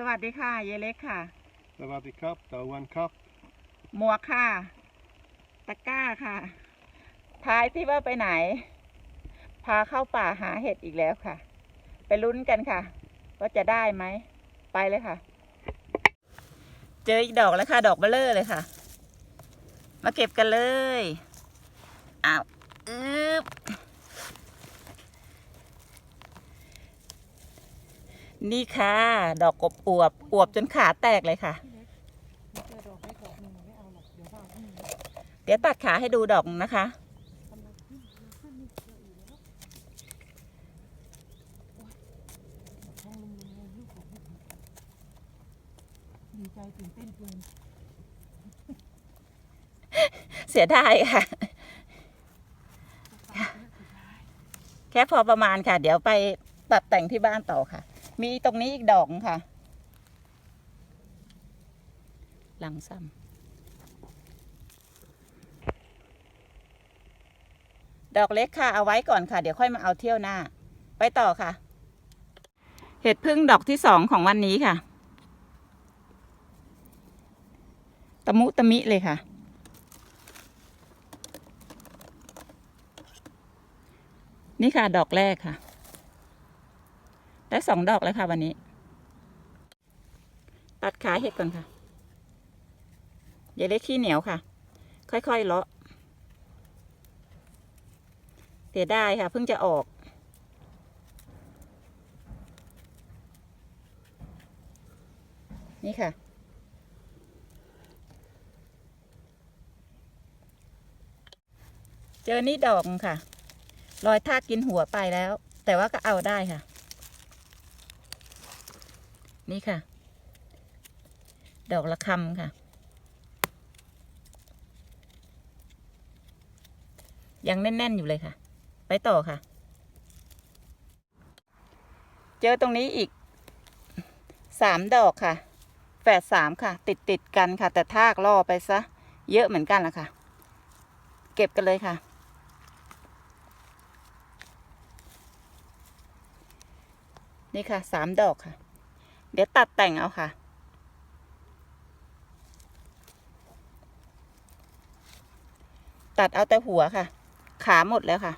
สวัสดีค่ะ เยเล็กค่ะ สวัสดีครับตะวันครับ หมวกค่ะ ตะกร้าค่ะทายที่ว่าไปไหน พาเข้าป่าหาเห็ดอีกแล้วค่ะ ไปลุ้นกันค่ะ ว่าจะได้ไหม ไปเลยค่ะ เจออีกดอกแล้วค่ะ ดอกเบลเลอร์เลยค่ะ มาเก็บกันเลย อ้าวอึบ นี่ค่ะ ดอกกบอวบ อวบจนขาแตกเลยค่ะเจอดอกไม้ดอกหนึ่งไม่เอาหรอกเดี๋ยวว่าพรุ่งนี้เดี๋ยวตัดขาให้ดูดอกนะคะกำลังขึ้นมันขึ้นนี่เจออีกแล้วโอ๊ยท้องลุงลุงเลยลูกของลูกดีใจตื่นเต้นเกินเสียดายค่ะ แค่พอประมาณค่ะ เดี๋ยวไปปรับแต่งที่บ้านต่อค่ะ มีตรงนี้อีกดอกค่ะ หลังซ้ำดอกเล็กค่ะ เอาไว้ก่อนค่ะ เดี๋ยวค่อยมาเอาเที่ยวหน้า ไปต่อค่ะ เห็ดพึ่งดอกที่สองของวันนี้ค่ะ ตะมุตะมิเลยค่ะนี่ค่ะ ดอกแรกค่ะ ได้สองดอกแล้วค่ะวันนี้ ตัดขาเห็ดก่อนค่ะอย่าได้ขี้เหนียวค่ะ ค่อยๆเลาะเสียดายค่ะ เพิ่งจะออก นี่ค่ะเจอนี่ดอกค่ะ รอยทากกินหัวไปแล้ว แต่ว่าก็เอาได้ค่ะ นี่ค่ะ ดอกละคำค่ะ ยังแน่น ๆ อยู่เลยค่ะ ไปต่อค่ะ เจอตรงนี้อีกสามดอกค่ะ แฝดสามค่ะ ติดติดๆกันค่ะ แต่ทากล่อไปซะ เยอะเหมือนกันละค่ะ เก็บกันเลยค่ะนี่ค่ะสามดอกค่ะ เดี๋ยวตัดแต่งเอาค่ะ ตัดเอาแต่หัวค่ะ ขาหมดแล้วค่ะ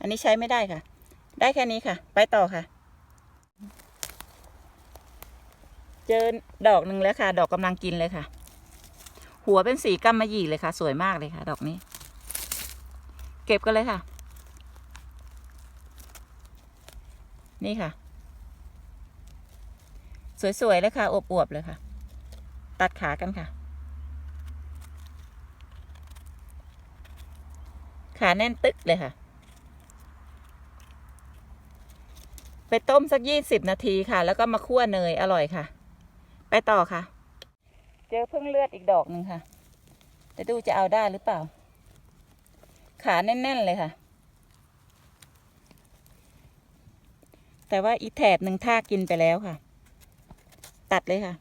อันนี้ใช้ไม่ได้ค่ะ ได้แค่นี้ค่ะ ไปต่อค่ะ เจอดอกหนึ่งแล้วค่ะ ดอกกำลังกินเลยค่ะ หัวเป็นสีกำมะหยี่เลยค่ะ สวยมากเลยค่ะ ดอกนี้ เก็บกันเลยค่ะ นี่ค่ะ สวยๆเลยค่ะอวบๆเลยค่ะ ตัดขากันค่ะ ขาแน่นตึกเลยค่ะ ไปต้มสักยี่สิบนาทีค่ะ แล้วก็มาคั่วเนยอร่อยค่ะ ไปต่อค่ะ เจอพึ่งเลือดอีกดอกหนึ่งค่ะ จะดูจะเอาได้หรือเปล่า ขาแน่น ๆ เลยค่ะ แต่ว่าอีแถบหนึ่งท่ากินไปแล้วค่ะ ตัดเลยค่ะ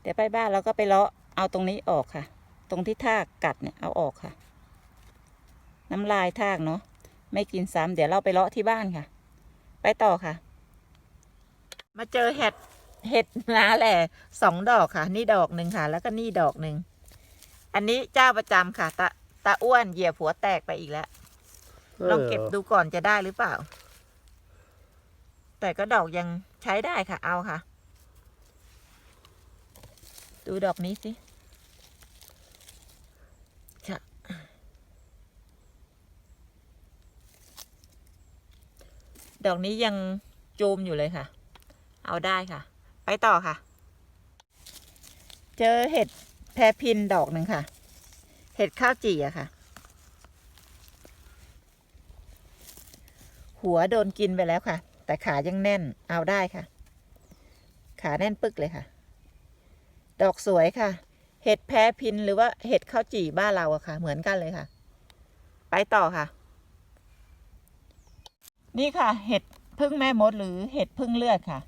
เดี๋ยวไปบ้านเราก็ไปเลาะเอาตรงนี้ออกค่ะ ตรงที่ท่ากกัดเนี่ยเอาออกค่ะ น้ำลายทากเนาะไม่กินซ้ำเดี๋ยวเราไปเลาะที่บ้านค่ะ ไปต่อค่ะ มาเจอเห็ด เห็ดนาแหละสองดอกค่ะ นี่ดอกหนึ่งค่ะ แล้วก็นี่ดอกหนึ่งอันนี้เจ้าประจำค่ะตาตาอ้วนเหยียบหัวแตกไปอีกแล้วลองเก็บดูก่อนจะได้หรือเปล่า แต่ก็ดอกยังใช้ได้ค่ะ เอาค่ะ ดูดอกนี้สิค่ะดอกนี้ยังจูมอยู่เลยค่ะ เอาได้ค่ะ ต่อค่ะ เจอเห็ดแพรพินดอกหนึ่งค่ะ เห็ดข้าวจี่อะค่ะ หัวโดนกินไปแล้วค่ะ แต่ขายังแน่นเอาได้ค่ะ ขาแน่นปึกเลยค่ะ ดอกสวยค่ะ เห็ดแพรพินหรือว่าเห็ดข้าวจี่บ้านเราอะค่ะ เหมือนกันเลยค่ะ ไปต่อค่ะ นี่ค่ะ เห็ดพึ่งแม่มดหรือเห็ดพึ่งเลือดค่ะ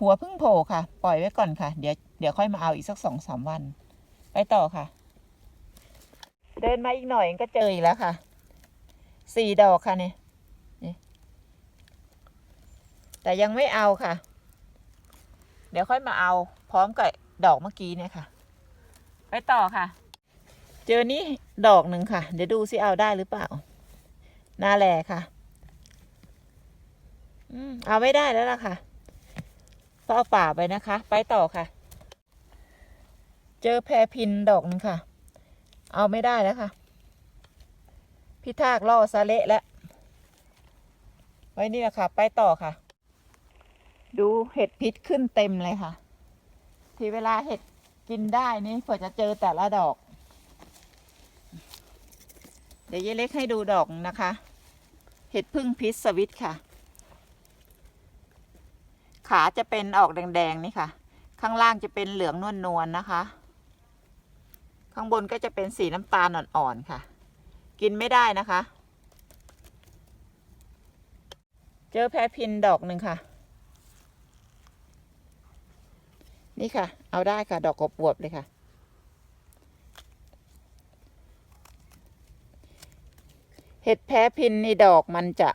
หัวพึ่งโผล่ค่ะ ปล่อยไว้ก่อนค่ะ เดี๋ยวเดี๋ยวค่อยมาเอาอีกสักสองสามวัน ไปต่อค่ะ เดินมาอีกหน่อยก็เจออีกแล้วค่ะ สี่ดอกค่ะเนี่ยแต่ยังไม่เอาค่ะ เดี๋ยวค่อยมาเอาพร้อมกับดอกเมื่อกี้เนี่ยค่ะ ไปต่อค่ะ เจอนี้ดอกหนึ่งค่ะ เดี๋ยวดูสิเอาได้หรือเปล่าหนาแหล่ค่ะ อืมเอาไม่ได้แล้วล่ะค่ะ เอาป่าไปนะคะ ไปต่อค่ะ เจอแพรพินดอกหนึ่งค่ะ เอาไม่ได้แล้วค่ะพี่ทากล่อซาเละแล้ว ไว้นี่แหละค่ะ ไปต่อค่ะ ดูเห็ดพิษขึ้นเต็มเลยค่ะ ที่เวลาเห็ดกินได้นี่เผื่อจะเจอแต่ละดอก เดี๋ยวยายเล็กให้ดูดอกนะคะ เห็ดพึ่งพิษสวิตค่ะ ขาจะเป็นออกแดงๆนี่ค่ะ ข้างล่างจะเป็นเหลืองนวลนวลๆนะคะ ข้างบนก็จะเป็นสีน้ำตาลอ่อนๆค่ะ กินไม่ได้นะคะ เจอแพรพินดอกหนึ่งค่ะ นี่ค่ะ เอาได้ค่ะ ดอกกบวบเลยค่ะเห็ดแพรพินในดอกมันจะ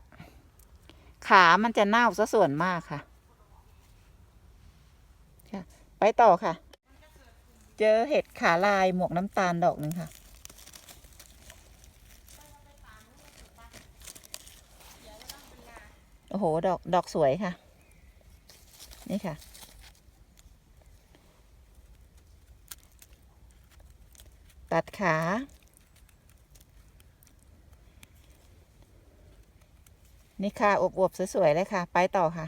ขามันจะเน่าซะส่วนมากค่ะ ไปต่อค่ะ เจอเห็ดขาลายหมวกน้ำตาลดอกหนึ่งค่ะ โอ้โห ดอก ดอกสวยค่ะ นี่ค่ะ ตัดขานี่ค่ะอวบๆสวยๆเลยค่ะ ไปต่อค่ะ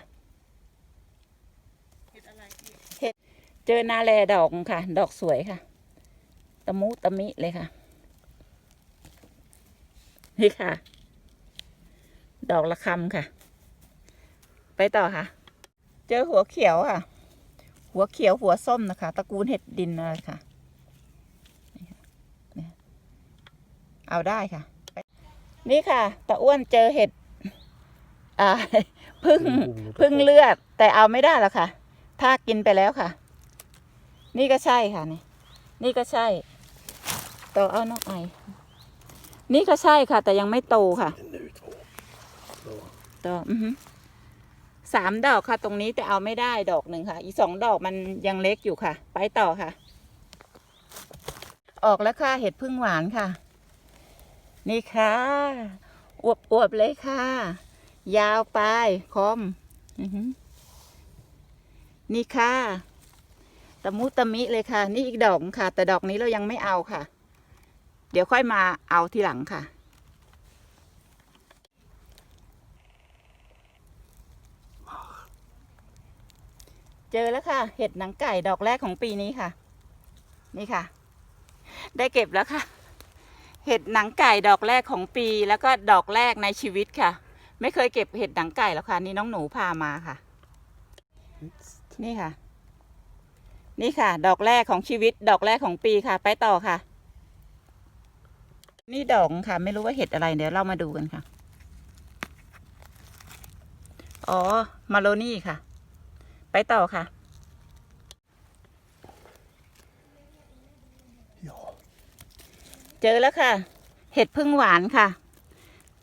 เห็ด เจอนาแลดอกค่ะ ดอกสวยค่ะ ตะมุตะมิเลยค่ะ นี่ค่ะ ดอกละคำค่ะ ไปต่อค่ะ เจอหัวเขียวค่ะ หัวเขียวหัวส้มนะคะ ตระกูลเห็ดดินอะไรค่ะ เอาได้ค่ะ นี่ค่ะ ตะอ้วนเจอเห็ดอ่าพึ่งพึ่งเลือด แต่เอาไม่ได้แล้วค่ะ ถ้ากินไปแล้วค่ะ นี่ก็ใช่ค่ะนี่ นี่ก็ใช่ ต่อเอาน้องไอ นี่ก็ใช่ค่ะ แต่ยังไม่โตค่ะ ต่ออือหือสามดอกค่ะ ตรงนี้แต่เอาไม่ได้ดอกหนึ่งค่ะ อีกสองดอกมันยังเล็กอยู่ค่ะ ไปต่อค่ะ ออกแล้วค่ะ เห็ดพึ่งหวานค่ะ นี่ค่ะอวบอวบๆเลยค่ะ ยาวไปคอมอือหือนี่ค่ะ ตะมุตะมิเลยค่ะ นี่อีกดอกค่ะ แต่ดอกนี้เรายังไม่เอาค่ะ เดี๋ยวค่อยมาเอาทีหลังค่ะ เจอแล้วค่ะ เห็ดหนังไก่ดอกแรกของปีนี้ค่ะ นี่ค่ะ ได้เก็บแล้วค่ะ เห็ดหนังไก่ดอกแรกของปีแล้วก็ดอกแรกในชีวิตค่ะ ไม่เคยเก็บเห็ดหนังไก่แล้วค่ะ นี่น้องหนูพามาค่ะ นี่ค่ะ นี่ค่ะ ดอกแรกของชีวิต ดอกแรกของปีค่ะ ไปต่อค่ะ นี่ดอกค่ะ ไม่รู้ว่าเห็ดอะไรเดี๋ยวเรามาดูกันค่ะ อ๋อ มาโลนี่ค่ะ ไปต่อค่ะเจอแล้วค่ะ เห็ดพึ่งหวานค่ะ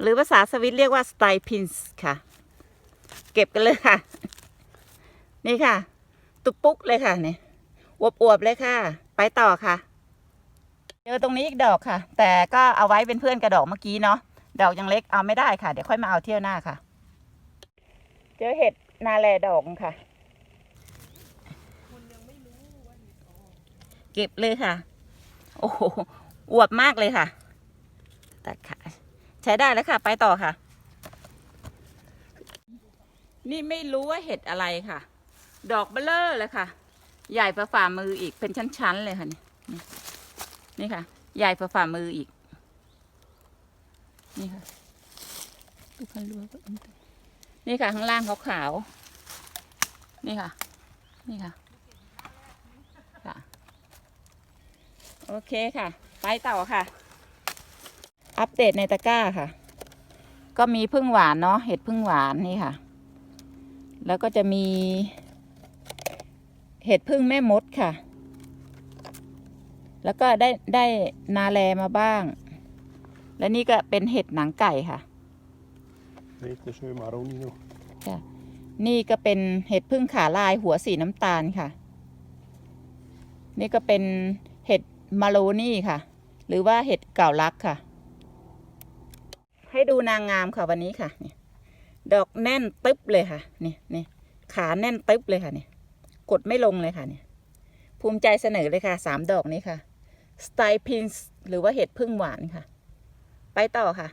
หรือภาษาสวิตเรียกว่าสไตพินส์ค่ะ เก็บกันเลยค่ะ นี่ค่ะ ตุกปุ๊กเลยค่ะเนี่ย อวบๆเลยค่ะ ไปต่อค่ะ เจอตรงนี้อีกดอกค่ะ แต่ก็เอาไว้เป็นเพื่อนกับดอกเมื่อกี้เนาะดอกยังเล็กเอาไม่ได้ค่ะ เดี๋ยวค่อยมาเอาเที่ยวหน้าค่ะ เจอเห็ดนาแลดอกค่ะ เก็บเลยค่ะ โอ้โหอวบมากเลยค่ะตัดขาใช้ได้แล้วค่ะ ไปต่อค่ะ นี่ไม่รู้ว่าเห็ดอะไรค่ะ ดอกเบลเลอร์เลยค่ะ ใหญ่ประฝ่ามืออีกเป็นชั้นๆเลยค่ะนี่นี่ค่ะ ใหญ่ประฝ่ามืออีก นี่ค่ะดูคันรัวก็อันนี่ค่ะ ข้างล่างขาวๆนี่ค่ะ นี่ค่ะค่ะ โอเคค่ะ ไปต่อค่ะ อัปเดตในตะกร้าค่ะ ก็มีพึ่งหวานเนาะเห็ดพึ่งหวานนี่ค่ะ แล้วก็จะมี เห็ดพึ่งแม่มดค่ะ แล้วก็ได้ได้นาแลมาบ้าง และนี่ก็เป็นเห็ดหนังไก่ค่ะ Lite sjö maroni nu. ค่ะ นี่ก็เป็นเห็ดพึ่งขาลายหัวสีน้ำตาลค่ะ นี่ก็เป็นเห็ดมาโลนี่ค่ะ หรือว่าเห็ดเก่าลักค่ะ ให้ดูนางงามค่ะวันนี้ค่ะเนี่ยดอกแน่นตึ๊บเลยค่ะเนี่ยเนี่ยขาแน่นตึ๊บเลยค่ะเนี่ย กดไม่ลงเลยค่ะเนี่ยภูมิใจเสนอเลยค่ะสามดอกนี้ค่ะ สไตล์พินส์หรือว่าเห็ดพึ่งหวานค่ะ ไปต่อค่ะ